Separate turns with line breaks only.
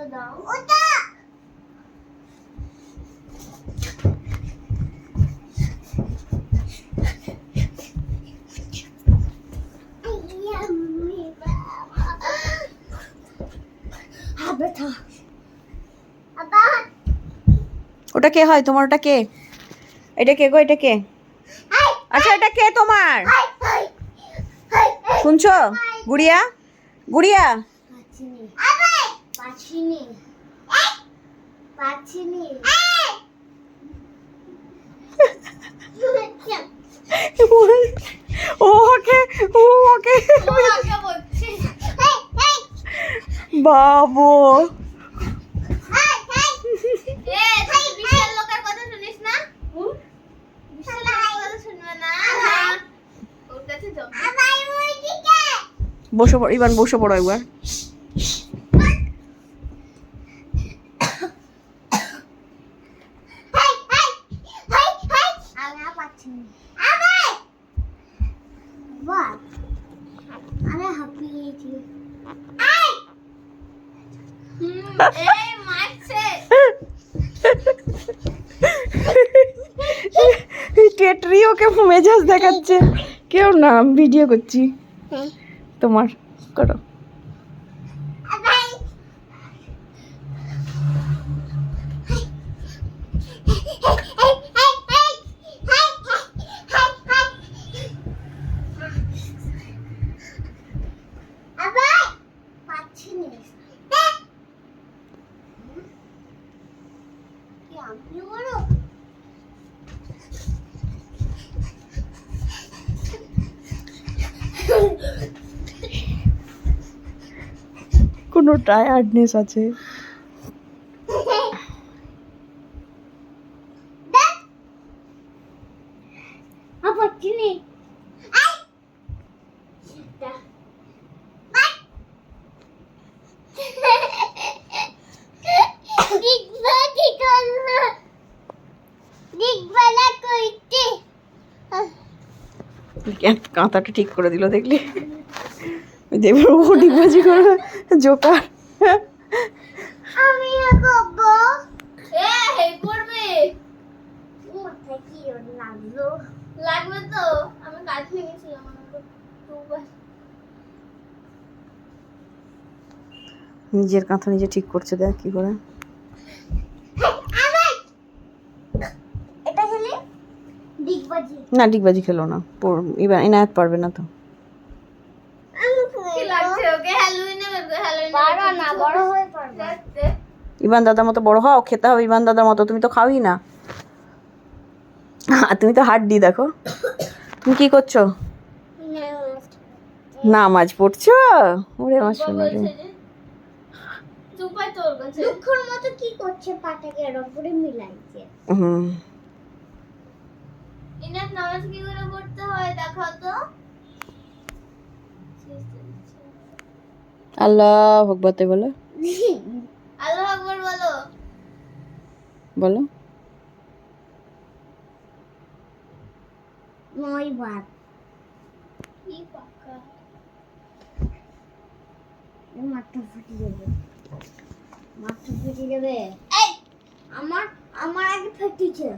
ওটা দাও ওটা
ওটা কে হয়? তোমার ওটা কে? এটা কে গো? এটা কে? আচ্ছা এটা কে তোমার? শুনছো? গুড়িয়া? গুড়িয়া?
পাচ্ছিনি। পাচ্ছিনি।
ওকে ওকে। বাবু। বসে পড়ো ইবান বসে পড়ো একবার।
আমি হাঁপিয়েছি
টেটরি ওকে মেজাজ দেখাচ্ছে। কেউ না ভিডিও করছি। তোমার করো
আবার পাচ্ছি না কি আমি বড়
কোনো টায়ার্ডনেস আছে।
আবার চিনি
কাঁথাটা ঠিক করে দিল দেখলি? দেবের ও ডিগবাজি করে জোকার।
আমি
লাগবে তো আমি কাজ
নিজের কাঁথা নিজে ঠিক করছে দেখ কি করে
এটা খেলে ডিগবাজি
না ডিগবাজি খেলো না। পর- এবার এনায়ত পারবে না তো।
আমি
কি লাগছে ওকে? হ্যালোইনে বেরবে হ্যালোইনে
পারো না বড় হয়ে পারবে।
ইবান দাদার মতো বড় হও খেতে হবে ইবান দাদার মতো তুমি তো খাওই না। আর তুমি তো হাড্ডি দেখো। তুমি কি করছ? নামাজ পড়ছো। ওরে আমার শোনা রে।
বলছে তোর কাছে।
দুঃখর মতো কি করছে পাটাকে? এর উপরে মিলাইছে।
হুম।
নামাজ কি করে পড়তে হয় দেখাও তো।
আল্লাহ ভগবতে বলো।
আল্লাহ আকবার বলো।
বলো।
নয় বার
কি পাকা।
মাথা ফুটে যাবে। মাথা ফুটে যাবে। আমার আমার আগে ফেটেছে